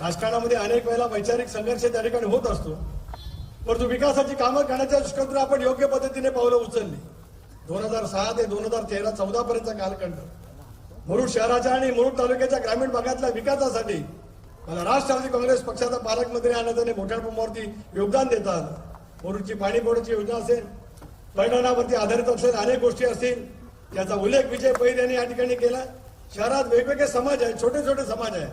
राजकारणामध्ये अनेक वेळेला वैचारिक संघर्ष त्या ठिकाणी होत असतो. परंतु विकासाची कामं करण्याच्या दृष्टीकोनातून आपण योग्य पद्धतीने पावलं उचलली. दोन हजार सहा ते दोन हजार तेरा चौदा पर्यंतचा कालखंड. मुरुड शहराच्या आणि मुरुड तालुक्याच्या ग्रामीण भागातल्या विकासासाठी मला राष्ट्रवादी काँग्रेस पक्षाचा पालकमंत्री आनंदाने मोठ्या प्रमाणावरती योगदान देतात मुरुडची पाणीपुरवठ्याची योजना असेल पर्यटनावरती आधारित असेल अनेक गोष्टी असतील त्याचा उल्लेख विजय पैर यांनी या ठिकाणी केला. शहरात वेगवेगळे समाज आहेत छोटे छोटे समाज आहेत.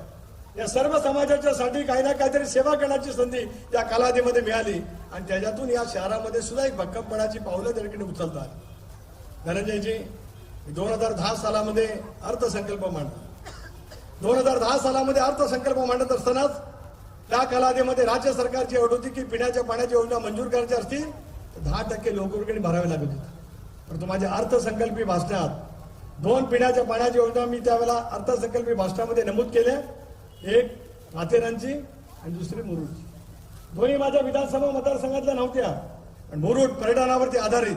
या सर्व समाजाच्या साठी काही ना काहीतरी सेवा करण्याची संधी त्या कालावधीमध्ये मिळाली. आणि त्याच्यातून या शहरामध्ये सुद्धा एक भक्कमपणाची पावलं त्या उचलतात. धनंजयजी दोन हजार दहा सालामध्ये अर्थसंकल्प मांडला दोन हजार दहा सालामध्ये अर्थसंकल्प मांडत असतानाच त्या कालावधीमध्ये राज्य सरकारची अट होती की पिण्याच्या पाण्याची योजना मंजूर करायची असतील तर दहा टक्के लोकवर्गणी भरावे लागत होते परंतु माझ्या अर्थसंकल्पी भाषणात दोन पिण्याच्या पाण्याची योजना मी त्यावेळेला अर्थसंकल्पी भाषणामध्ये नमूद केल्या. एक माथेरानची आणि दुसरी मुरुडची. दोन्ही माझ्या विधानसभा मतदारसंघातल्या नव्हत्या पण मुरुड पर्यटनावरती आधारित.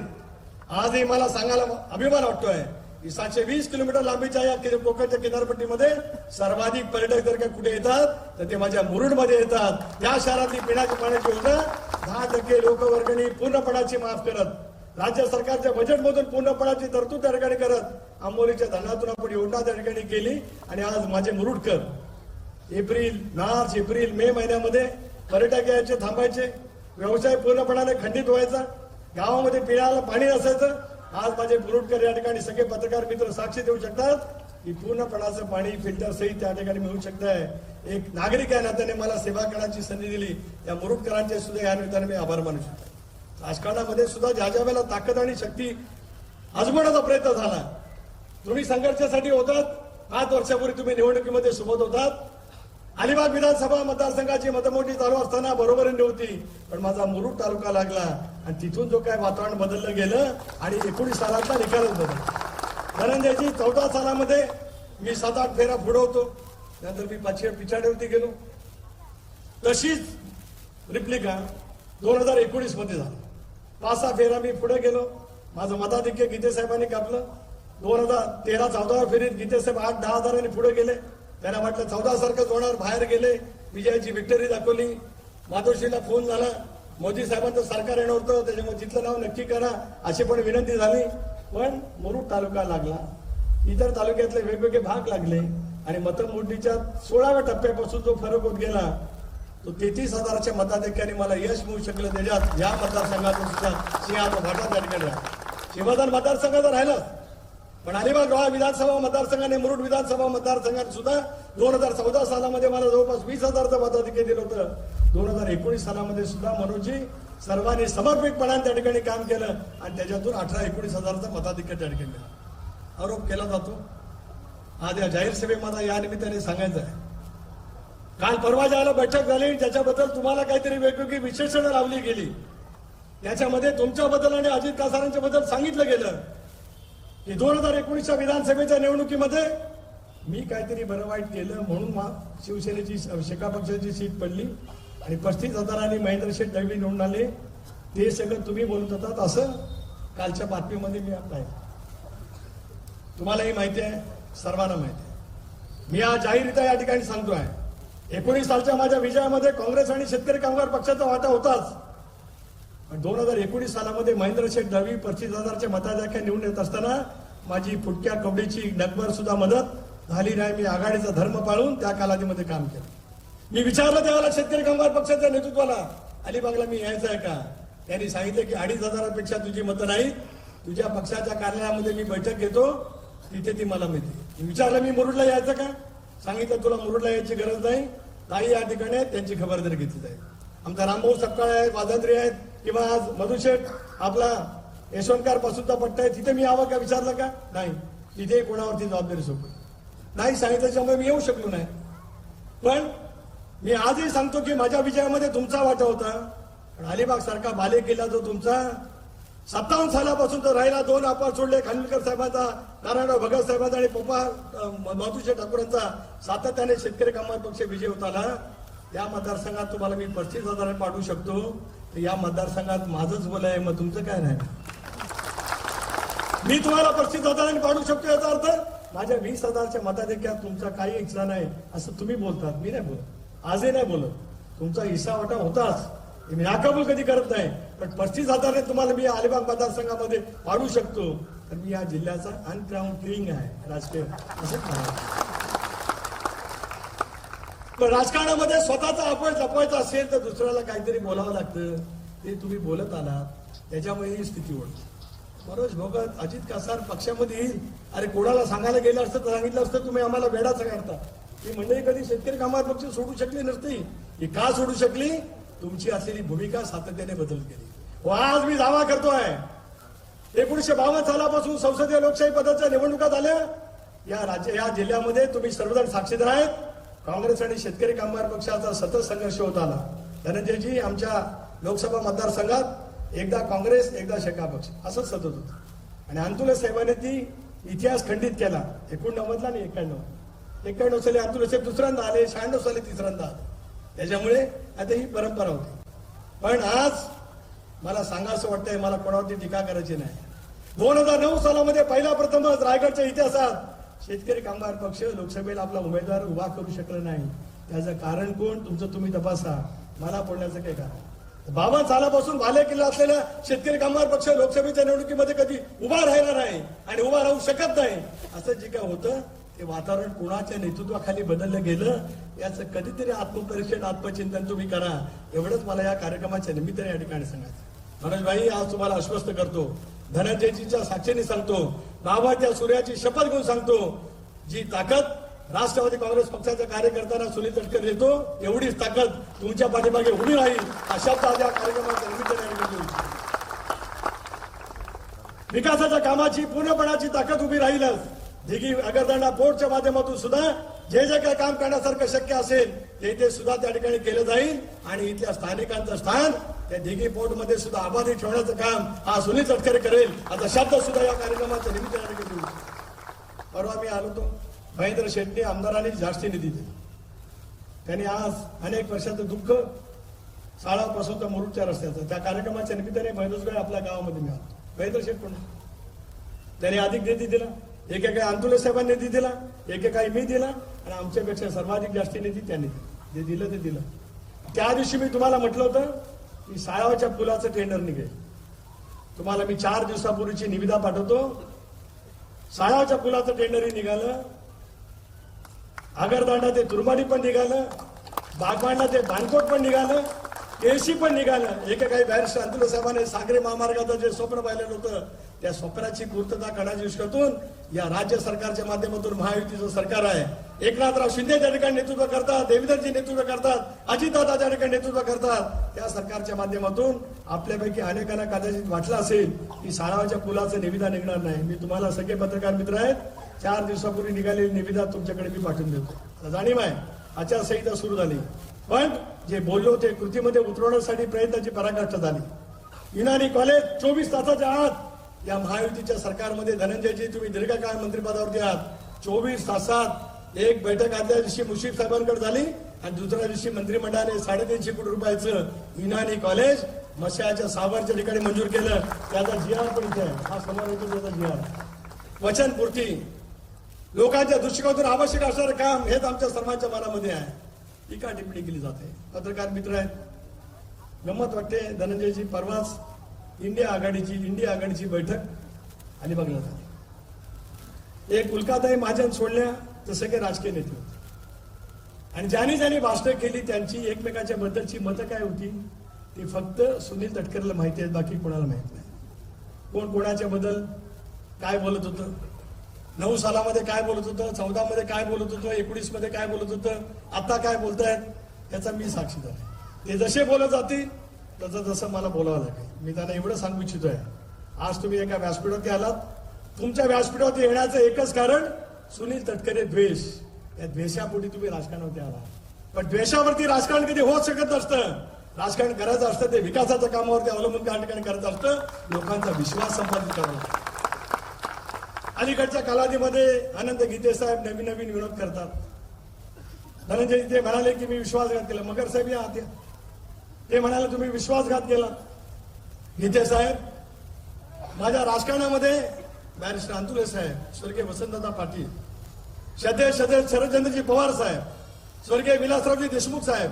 आजही मला सांगायला अभिमान वाटतोय की सातशे वीस किलोमीटर लांबीच्या या कोकणच्या किनारपट्टीमध्ये सर्वाधिक पर्यटक जर का कुठे येतात तर ते माझ्या मुरुडमध्ये येतात. या शहरातली पिण्याची पाण्याची योजना दहा टक्के लोकवर्गणी पूर्णपणाची माफ करत. राज्य सरकारच्या बजेटमधून पूर्णपणाची तरतूद त्या ठिकाणी करत आंबोलीच्या धरणातून आपण योजना त्या ठिकाणी केली आणि आज माझे Murudkar April March April May महिन्यामध्ये पर्यटक यायचे थांबायचे. व्यवसाय पूर्णपणाने खंडित व्हायचा. गावामध्ये पिण्याला पाणी नसायचं. आज माझे बुरुडकर या ठिकाणी सगळे पत्रकार मित्र साक्षी देऊ शकतात की पूर्णपणाचं पाणी फिल्टर सहित त्या ठिकाणी मिळू शकत आहे एक नागरिक या नात्याने मला सेवा करण्याची संधी दिली. त्या मुरुडकरांचे सुद्धा या निमित्ताने मी आभार मानू शकतो. राजकारणामध्ये सुद्धा ज्या ज्या वेळेला ताकद आणि शक्ती आजमावण्याचा प्रयत्न झाला तुम्ही संघर्षासाठी होतात. पाच वर्षापूर्वी तुम्ही निवडणुकीमध्ये सोबत होतात. अलिबाग विधानसभा मतदारसंघाची मतमोजणी चालू असताना बरोबरीने होती पण माझा मुरुड तालुका लागला आणि तिथून जो काय वातावरण बदललं गेलं आणि एकोणीस सालातला निकालच बदल धनंजयजी चौदा सालामध्ये मी सात आठ फेरा पुढे होतो. नंतर मी पाचशे पिछाडीवरती गेलो. तशीच रिप्लिका दोन हजार एकोणीसमध्ये झाला. पाच सहा फेरा मी पुढे गेलो. माझं मताधिक्य गीतेसाहेबांनी कापलं. दोन हजार तेरा चौदाव्या फेरीत गीतेसाहेब आठ दहा हजारांनी पुढे गेले. त्यांना वाटलं चौदा सारखंच होणार बाहेर गेले. विजयाची विक्टरी दाखवली. मातोश्रीला फोन झाला. मोदी साहेबांचं सरकार येणार होतं त्याच्यामुळे तिथलं नाव नक्की करा अशी पण विनंती झाली. पण मुरुड तालुका लागला. इतर तालुक्यातले वेगवेगळे भाग लागले. आणि मतमोजणीच्या सोळाव्या टप्प्यापासून जो फरक होत गेला तो तेहतीस हजाराच्या मताधिक्याने मला यश मिळू शकलं त्याच्यात. या मतदारसंघातून सुद्धा सिंहाचा भाटा त्या ठिकाणी आहे. मतदारसंघाचा राहिलं. पण अलिबाग रोहा विधानसभा मतदारसंघाने मुरुड विधानसभा मतदारसंघात सुद्धा दोन हजार चौदा सालामध्ये मला जवळपास वीस हजारचं मताधिक्य दिलं होतं. दोन हजार एकोणीस सालामध्ये सुद्धा मनोजी सर्वांनी समर्पितपणाने त्या ठिकाणी काम केलं आणि त्याच्यातून अठरा एकोणीस हजारचं मताधिक्य त्या ठिकाणी मिळालं. आरोप केला जातो. आज या जाहीर सभेमध्ये या निमित्ताने सांगायचं आहे. काल परवा ज्याला बैठक झाली त्याच्याबद्दल तुम्हाला काहीतरी वेगवेगळी विशेषणं लावली गेली. त्याच्यामध्ये तुमच्याबद्दल आणि अजित कासारांच्या बद्दल सांगितलं गेलं. की दोन हजार एकोणीसच्या विधानसभेच्या निवडणुकीमध्ये मी काहीतरी बरं वाईट केलं म्हणून शिवसेनेची शेका पक्षाची सीट पडली आणि पस्तीस हजारांनी महेंद्र शेठ दळवी निवडून आले. ते सगळं तुम्ही बोलत होतात असं कालच्या बातमीमध्ये मी पाहिलं तुम्हालाही माहिती आहे सर्वांना माहिती आहे. मी आज जाहीररित्या या ठिकाणी सांगतो आहे एकोणीस सालच्या माझ्या विजयामध्ये काँग्रेस आणि शेतकरी कामगार पक्षाचा वाटा होताच. दोन हजार एकोणीस सालामध्ये महेंद्र शेठ दहावी पस्तीस हजारच्या मताधिक्या निवडून येत असताना माझी फुटक्या कवडीची डगभर सुद्धा मदत झाली नाही. मी आघाडीचा धर्म पाळून त्या कालावधीमध्ये काम केलं. मी विचारलं त्यावेळेला शेतकरी कामगार पक्षाच्या नेतृत्वाला अलिबागला मी यायचं आहे का? त्यांनी सांगितलं की अडीच हजारापेक्षा तुझी मतं नाही. तुझ्या पक्षाच्या कार्यालयामध्ये मी बैठक घेतो. तिथे ती मला मिळते. विचारलं मी मुरुडला यायचं का? सांगितलं तुला मुरुडला यायची गरज नाही. काही या ठिकाणी त्यांची खबरदारी घेतली जाईल. आमचा रामभाऊ सपकाळ आहेत वाजंत्री आहेत. किंवा आज मधुशेठ आपला यशवंतकार पासूनचा पट्टा आहे तिथे मी यावं का विचारलं का? नाही. तिथे कोणावरती जबाबदारी सोपली नाही. सांगितल्याच्यामुळे मी येऊ शकलो नाही. पण मी आजही सांगतो की माझ्या विजयामध्ये तुमचा वाटा होता. पण अलिबाग सारखा बाले किल्ला जो तुमचा सत्तावन्न सालापासून तर राहिला दोन अपार सोडले खानविलकर साहेबांचा नारायणराव भगत साहेबांचा आणि पप्पा मातुशे ठाकूरांचा सातत्याने शेतकरी कामगार पक्ष विजय होत आला या मतदारसंघात तुम्हाला मी पस्तीस हजार पाठवू शकतो. तर या मतदारसंघात माझंच बोल आहे मग तुमचं काय नाही मी तुम्हाला पस्तीस हजारांनी पाडू शकतो याचा अर्थ माझ्या वीस हजारच्या मताधिक्यात तुमचा काही इच्छा नाही असं तुम्ही बोलतात. मी नाही बोलत. आजही नाही बोलत. तुमचा हिस्सा वाटा होताच मी नाकबूल कधी करत नाही. पण पस्तीस हजारने तुम्हाला मी अलिबाग मतदारसंघामध्ये पाडू शकतो. तर मी या जिल्ह्याचा अनग्राउंड किंग आहे राजकीय असं राजकारणामध्ये स्वतःचा अपयश जपायचा असेल तर दुसऱ्याला काहीतरी बोलावं लागतं. ते तुम्ही बोलत आलात. त्याच्यामुळे ही स्थिती ओढली मनोज भगत अजित कासार पक्षामध्ये येईल. अरे कोणाला सांगायला गेलं असतं तर सांगितलं असतं तुम्ही आम्हाला वेडाच काढता. ही मंडळी कधी शेतकरी कामात पक्ष सोडू शकली नसती. ही का सोडू शकली? तुमची असलेली भूमिका सातत्याने बदल केली. व आज मी दावा करतोय एकोणीशे बावन्न सालापासून संसदीय लोकशाही पदाच्या निवडणुका झाल्या. या राज्य या जिल्ह्यामध्ये तुम्ही सर्वजण साक्षीदार आहेत. काँग्रेस आणि शेतकरी कामगार पक्षाचा सतत संघर्ष होत आला. धनंजयजी आमच्या लोकसभा मतदारसंघात एकदा काँग्रेस एकदा शेका पक्ष. असंच सतत होतं. आणि अंतुले साहेबांनी ती इतिहास खंडित केला. एकोणनव्वदला आणि एक्क्याण्णव एक्क्याण्णव साली अंतुले साहेब दुसऱ्यांदा आले शहाण्णव साली तिसऱ्यांदा आले. त्याच्यामुळे आता ही परंपरा होती. पण आज मला सांगा असं वाटतंय मला कोणावरती टीका करायची नाही. दोन हजार नऊ सालामध्ये पहिला प्रथमच रायगडच्या इतिहासात शेतकरी कामगार पक्ष लोकसभेला आपला उमेदवार उभा करू शकला नाही. त्याचं कारण कोण? तुमचं तुम्ही तपासा. मला बोलण्याचं काही कारण? बाबा सालापासून भाले किल्ला असलेल्या शेतकरी कामगार पक्ष लोकसभेच्या निवडणुकीमध्ये कधी उभा राहिला नाही आणि उभा राहू शकत नाही असं जे काय होतं ते वातावरण कोणाच्या नेतृत्वाखाली बदललं गेलं याचं कधीतरी आत्मपरीक्षण आत्मचिंतन तुम्ही करा. एवढंच मला या कार्यक्रमाच्या निमित्ताने या ठिकाणी सांगायचं मनोज भाई आज तुम्हाला आश्वस्त करतो. धनंजयजीच्या साक्षीने सांगतो बाबाच्या सूर्याची शपथ घेऊन सांगतो जी ताकद राष्ट्रवादी काँग्रेस पक्षाच्या कार्यकर्त्यांना सुनील तटकर देतो एवढीच ताकद तुमच्या पाठीमागे उभी राहील अशा शब्द या कार्यक्रमाच्या विकासाच्या कामाची पूर्णपणाची ताकद उभी राहीलच. दिघी अगरदांडा बोर्डच्या माध्यमातून सुद्धा जे जे काही काम करण्यासारखं शक्य असेल ते ते सुद्धा त्या ठिकाणी केलं जाईल. आणि इथल्या स्थानिकांचं स्थान त्या दिघी पोर्टमध्ये सुद्धा आबादी ठेवण्याचं काम हा सुनील तटकरे करेल. आता शब्द सुद्धा या कार्यक्रमाच्या निमित्ताने घेतली परवा मी आलो तो महेंद्र शेट्टी आमदारांनी जास्ती निधी दिला. त्यांनी आज अनेक वर्षाचं दुःख साळापासून तर मुरुडच्या रस्त्याचं. त्या कार्यक्रमाच्या निमित्ताने महेंद्रगड आपल्या गावामध्ये मिळाला. महेंद्र शेठ कोण? त्याने अधिक निधी दिला. एकेका अंतुले साहेबांनी निधी दिला. एकेकाही मी दिला. आणि आमच्यापेक्षा सर्वाधिक जास्ती निधी त्यांनी दिला. जे दिलं ते दिलं. त्या दिवशी मी तुम्हाला म्हटलं होतं की साळाच्या पुलाचं टेंडर निघेल. तुम्हाला मी चार दिवसापूर्वीची निविदा पाठवतो. साळाच्या पुलाचं टेंडरही निघालं. आगरदांडा ते तुरमाडी पण निघालं. बागवांडा ते बानकोट पण निघालं. केसी पण निघालं एका काही बॅरिस्टर अंतुल साहेबांनी सागरी महामार्गाचं जे स्वप्न पाहिलेलं होतं त्या स्वप्नाची पूर्तता करण्याच्या दृष्टीतून या राज्य सरकारच्या माध्यमातून महायुतीचं सरकार आहे. एकनाथराव शिंदे त्या ठिकाणी नेतृत्व करतात देवेंद्रजी नेतृत्व करतात अजितदादा त्या ठिकाणी नेतृत्व करतात. त्या सरकारच्या माध्यमातून आपल्यापैकी अनेकांना कदाचित वाटलं असेल की साळावाच्या पुलाचं निविदा निघणार नाही. मी तुम्हाला सगळे पत्रकार मित्र आहेत. चार दिवसापूर्वी निघालेली निविदा तुमच्याकडे मी पाठवून देतो. जाणीव आहे. आचारसंहिता सुरू झाली. पण जे बोललो ते कृतीमध्ये उतरवण्यासाठी प्रयत्नाची पराकाष्ठा झाली. युनानी कॉलेज चोवीस तासाच्या आत या महायुतीच्या सरकारमध्ये धनंजयजी तुम्ही दीर्घकाळ मंत्रिपदावरती आहात. चोवीस तासात एक बैठक आदल्या दिवशी मुशीफ साहेबांकडे झाली आणि दुसऱ्या दिवशी मंत्रिमंडळाने साडेतीनशे कोटी रुपयाचं युनानी कॉलेज मशाच्या सावरच्या ठिकाणी मंजूर केलं. त्याचा जिहार पण इथे हा समोर येतो त्याचा जिहार वचनपूर्ती. लोकांच्या दृष्टिकोनातून आवश्यक असणारं काम हेच आमच्या सर्वांच्या मनामध्ये आहे. टीका टिप्पणी केली जाते. पत्रकार मित्र आहेत. गंमत वाटते धनंजयजी परवाच इंडिया आघाडीची इंडिया आघाडीची बैठक अलिबागला झाली एक उल्काताई महाजन सोडल्या तर की राजकीय नेते होते. आणि ज्याने ज्याने भाषणं केली त्यांची एकमेकाच्या बद्दलची मतं काय होती ती फक्त सुनील तटकरेला माहिती आहेत बाकी कोणाला माहीत नाही. कोण कोणाच्या बद्दल काय बोलत होतं नऊ सालामध्ये काय बोलत होतं चौदा मध्ये काय बोलत होतं एकोणीसमध्ये काय बोलत होतं आता काय बोलतायत याचा मी साक्षीदार ते जसे बोलत जातील तसं जसं मला बोलावं लागेल. मी त्यांना एवढं सांगू इच्छितोय. आज तुम्ही एका व्यासपीठावरती आलात. तुमच्या व्यासपीठावरती येण्याचं एकच कारण सुनील तटकरे द्वेष. या द्वेषापोटी तुम्ही राजकारणावरती आला. पण द्वेषावरती राजकारण कधी होत शकत नसतं. राजकारण करायचं असतं ते विकासाच्या कामावरती अवलंबून त्या ठिकाणी करायचं असतं. लोकांचा विश्वास संपादित करावा अलीकडच्या कालावधीमध्ये आनंद गीते साहेब नवीन नवीन विनोद करतात. धनंजय ते म्हणाले की मी विश्वासघात केला. मगर साहेब या आत ते म्हणाले तुम्ही विश्वासघात केला गीते साहेब माझ्या राजकारणामध्ये बॅरिस्टर अंतुले साहेब स्वर्गीय वसंतदादा पाटील शते शते शरदचंद्रजी पवार साहेब स्वर्गीय विलासरावजी देशमुख साहेब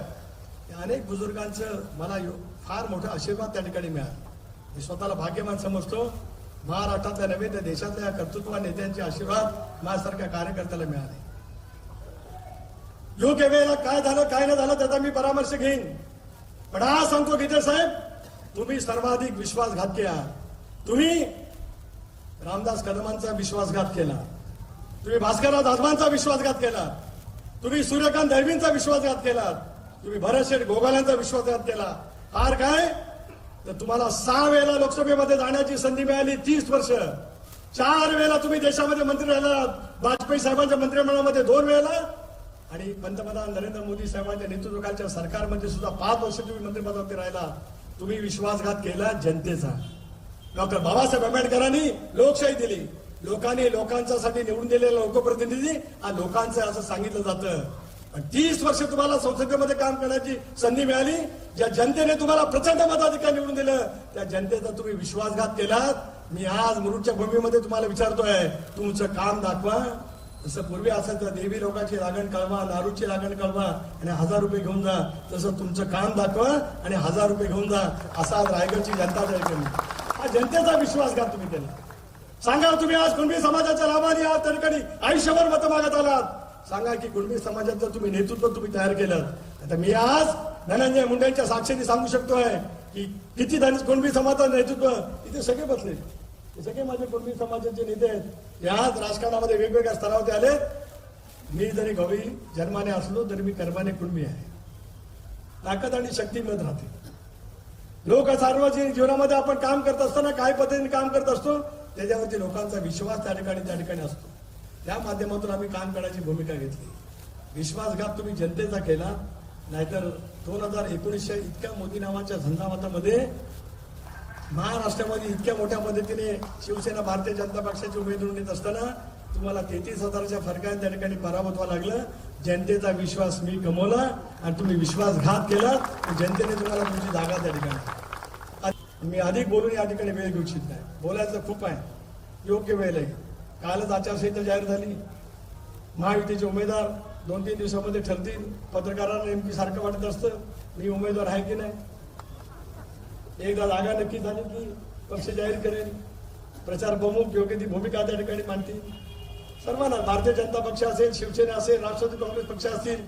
या अनेक बुजुर्गांचं मला यो- फार मोठा आशीर्वाद त्या ठिकाणी मिळाला. मी स्वतःला भाग्यमान समजतो. महाराष्ट्रातल्या नव्हे तर देशातल्या या कर्तृत्व नेत्यांचे आशीर्वाद माझ्यासारख्या कार्यकर्त्याला मिळाले. योग्य वेळेला काय झालं काय नाही झालं त्याचा मी परामर्श घेईन. पण हा सांगतो गीते साहेब तुम्ही सर्वाधिक विश्वासघात केला. तुम्ही रामदास कदमांचा विश्वासघात केला. तुम्ही भास्करराव दासवांचा विश्वासघात केला. तुम्ही सूर्यकांत दळवींचा विश्वासघात केला. तुम्ही भरतशेठ गोगाल्यांचा विश्वासघात केला. हार काय? तर तुम्हाला सहा वेळेला लोकसभेमध्ये जाण्याची संधी मिळाली तीस वर्ष. चार वेळेला तुम्ही देशामध्ये मंत्री राहिला वाजपेयी साहेबांच्या मंत्रिमंडळामध्ये दोन वेळेला. आणि पंतप्रधान नरेंद्र मोदी साहेबांच्या नेतृत्वाखालच्या सरकारमध्ये सुद्धा पाच वर्ष तुम्ही मंत्रिपदावरती राहिला. तुम्ही विश्वासघात केला जनतेचा. डॉक्टर बाबासाहेब आंबेडकरांनी लोकशाही दिली. लोकांनी लोकांच्यासाठी निवडून दिलेला लोकप्रतिनिधी आणि लोकांचं असं सांगितलं जातं. तीस वर्ष तुम्हाला संसदेमध्ये काम करण्याची संधी मिळाली ज्या जनतेने तुम्हाला प्रचंड मताधिकार निवडून दिलं त्या जनतेचा तुम्ही विश्वासघात केलात. मी आज मुरुडच्या भूमीमध्ये तुम्हाला विचारतोय तुमचं काम दाखवा. जसं पूर्वी असायचं देवी लोकांची लागण कळवा दारूची लागण कळवा आणि हजार रुपये घेऊन जा. तसं तुमचं काम दाखवा आणि हजार रुपये घेऊन जा असा आज रायगडची जनता तयार केली. हा जनतेचा विश्वासघात तुम्ही केला. सांगा तुम्ही आज कुणबी समाजाच्या लाभाने आहात त्या ठिकाणी आयुष्यभर मतं मागत आलात. सांगा की कुणबी समाजाचं तुम्ही नेतृत्व तुम्ही तयार केलं आता मी आज धनंजय मुंडेंच्या साक्षीने सांगू शकतोय की किती धन कुणबी समाजाचं नेतृत्व इथे सगळे बसले. हे सगळे माझे कुणबी समाजाचे नेते आहेत. याच राजकारणामध्ये वेगवेगळ्या स्तरावरती आले. मी जरी गवळी जन्माने असलो तरी मी कर्माने कुणबी आहे. ताकद आणि शक्ती मिळत राहते. लोक सार्वजनिक जीवनामध्ये आपण काम करत असताना काय पद्धतीने काम करत असतो त्याच्यावरती लोकांचा विश्वास त्या ठिकाणी त्या ठिकाणी असतो. त्या माध्यमातून आम्ही काम करण्याची भूमिका घेतली. विश्वासघात तुम्ही जनतेचा केला नाहीतर दोन हजार एकोणीसच्या इतक्या मोदी नावाच्या झंझावातामध्ये महाराष्ट्रामध्ये इतक्या मोठ्या मदतीने शिवसेना भारतीय जनता पक्षाची उमेदवार नेत असताना तुम्हाला तेहतीस हजाराच्या फरकाने त्या ठिकाणी पराभूत व्हावं लागलं. जनतेचा विश्वास मी गमवला आणि तुम्ही विश्वासघात केला जनतेने तुम्हाला तुमची जागा त्या ठिकाणी मी अधिक बोलून या ठिकाणी वेळ घेऊ इच्छित नाही. बोलायचं खूप आहे. योग्य वेळ आहे. कालच आचारसंहिता जाहीर झाली. महायुतीचे उमेदवार दोन तीन दिवसामध्ये ठरतील. पत्रकारांना नेमकी सारखं वाटत असतं मी उमेदवार आहे की नाही. एकदा जागा नक्की झाली की पक्ष जाहीर करेल. प्रचार प्रमुख योग्य ती भूमिका त्या ठिकाणी मांडतील. सर्वांना भारतीय जनता पक्ष असेल शिवसेना असेल राष्ट्रवादी काँग्रेस पक्ष असतील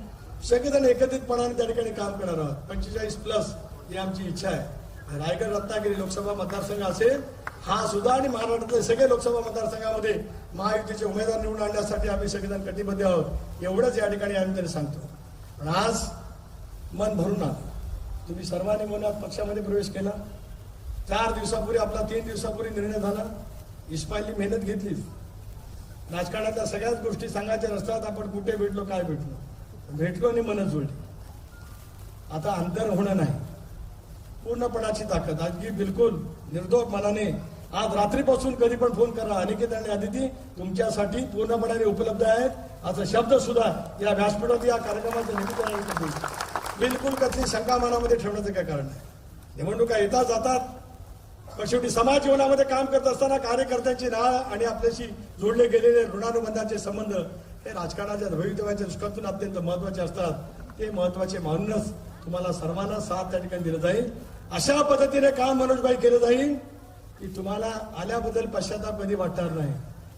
सगळेजण एकत्रितपणाने त्या ठिकाणी काम करणार आहोत. पंचेचाळीस प्लस ही आमची इच्छा आहे. रायगड रत्नागिरी लोकसभा मतदारसंघ असेल हा सुद्धा आणि महाराष्ट्रातले सगळे लोकसभा मतदारसंघामध्ये महायुतीचे उमेदवार निवडून आणण्यासाठी आम्ही सगळेजण कटिबद्ध आहोत एवढंच या ठिकाणी आम्ही तरी सांगतो. पण आज मन भरून आलं. तुम्ही सर्वांनी मनात पक्षामध्ये प्रवेश केला. चार दिवसापूर्वी आपला तीन दिवसापूर्वी निर्णय झाला. इस्माईलनी मेहनत घेतली राजकारणातल्या सगळ्याच गोष्टी सांगायच्या नसतात आपण कुठे भेटलो काय भेटलो. भेटलो आणि मनच जोडली. आता अंतर होणं नाही. पूर्णपणाची ताकद. अगदी बिलकुल निर्दोष मनाने आज रात्रीपासून कधी पण फोन करा. अनिकेत आणि अतिथी तुमच्यासाठी पूर्णपणाने उपलब्ध आहेत. असा शब्द सुद्धा या व्यासपीठात या कार्यक्रमाच्या निमित्ताने बिलकुल कसली शंका मनामध्ये ठेवण्याचं काय कारण नाही. निवडणुका येतात जातात. पण शेवटी समाज जीवनामध्ये काम करत असताना कार्यकर्त्यांची नाळ आणि आपल्याशी जोडले गेलेले ऋणानुबंधाचे संबंध हे राजकारणाच्या भवितव्याच्या दृष्टातून अत्यंत महत्त्वाचे असतात. ते महत्त्वाचे मानूनच तुम्हाला सर्वांना साथ त्या ठिकाणी दिलं जाईल. अशा पद्धतीने काम मनोजबाई केलं जाईल. की तुम्हाला आल्याबद्दल पश्चाताप कधी वाटणार नाही.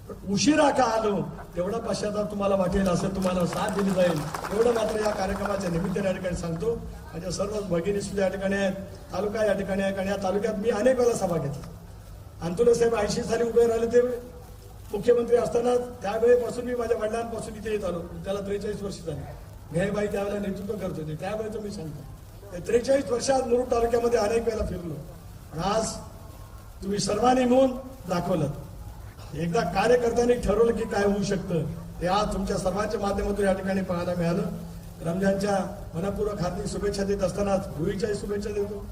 पण उशिरा का आलो तेवढा पश्चाताप तुम्हाला वाटेल असं तुम्हाला साथ दिली जाईल. एवढं मात्र या कार्यक्रमाच्या निमित्ताने या ठिकाणी सांगतो. माझ्या सर्व भगिनी सुद्धा या ठिकाणी आहेत तालुका या ठिकाणी आहे आणि या तालुक्यात मी अनेक वेळा सभा घेतली. अंतुले साहेब ऐंशी साली उभे राहिले ते मुख्यमंत्री असताना त्यावेळेपासून मी माझ्या वडिलांपासून इथे येत आलो. त्याला त्रेचाळीस वर्ष झाली. मेहबाई त्यावेळेला नेतृत्व करत होते. त्यावेळेचं मी सांगतो. त्रेचाळीस वर्षात मुरुड तालुक्यामध्ये अनेक वेळेला फिरलो. आज तुम्ही सर्वांनी मिळून दाखवलं. एकदा कार्यकर्त्यांनी ठरवलं की काय होऊ शकतं ते आज तुमच्या सर्वांच्या माध्यमातून या ठिकाणी पाहायला मिळालं. रमजानच्या मनपूर्वक हार्दिक शुभेच्छा देत असतानाच भुईच्याही शुभेच्छा देतो.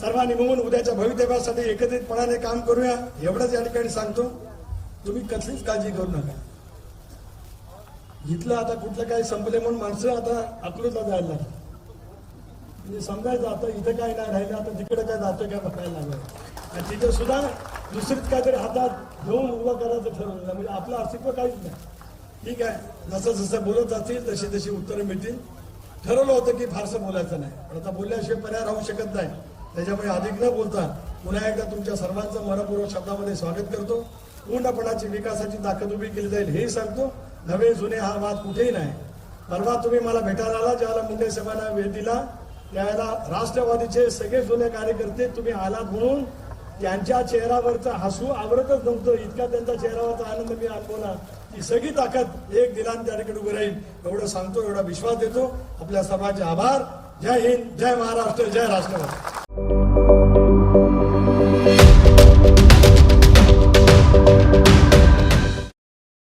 सर्वांनी मिळून उद्याच्या भवितव्यासाठी एकत्रितपणाने काम करूया एवढंच या ठिकाणी सांगतो. तुम्ही कसलीच काळजी करू नका. इथलं आता कुठलं काही संपले म्हणून माणसं आता अकलूतला जायला लागली म्हणजे समजायचं आता इथं काय नाही राहिलं आता तिकडे काय जातं काय बघायला लागलं. आणि तिथे सुद्धा दुसरीच काहीतरी हातात घेऊन उभं करायचं ठरवलं म्हणजे आपलं अस्तित्व काहीच नाही. ठीक आहे. जसं जसं बोलत जातील तशी तशी उत्तरं मिळतील. ठरवलं होतं की फारसं बोलायचं नाही. पण आता बोलल्याशिवाय पर्याय राहू शकत नाही. त्याच्यामुळे अधिक न बोलता पुन्हा एकदा तुमच्या सर्वांचं मनपूर्वक शब्दामध्ये स्वागत करतो. पूर्णपणाची विकासाची ताकद उभी केली जाईल हेही सांगतो. नवे जुने हा वाद कुठेही नाही. परवा तुम्ही मला भेटायला आला ज्याला मुंडे साहेबांना वेळ दिला त्यावेळेला राष्ट्रवादीचे सगळे जुने कार्यकर्ते तुम्ही आलात म्हणून त्यांच्या चेहऱ्यावरचा हसू आवरतच नव्हतं. इतका त्यांचा चेहऱ्यावरचा आनंद मी अनुभवला. की सगळी ताकद एक दिलान त्याकडे उभी राहील. एवढं सांगतो एवढा विश्वास देतो. आपल्या सर्वांचे आभार. जय हिंद जय महाराष्ट्र जय राष्ट्रवादी.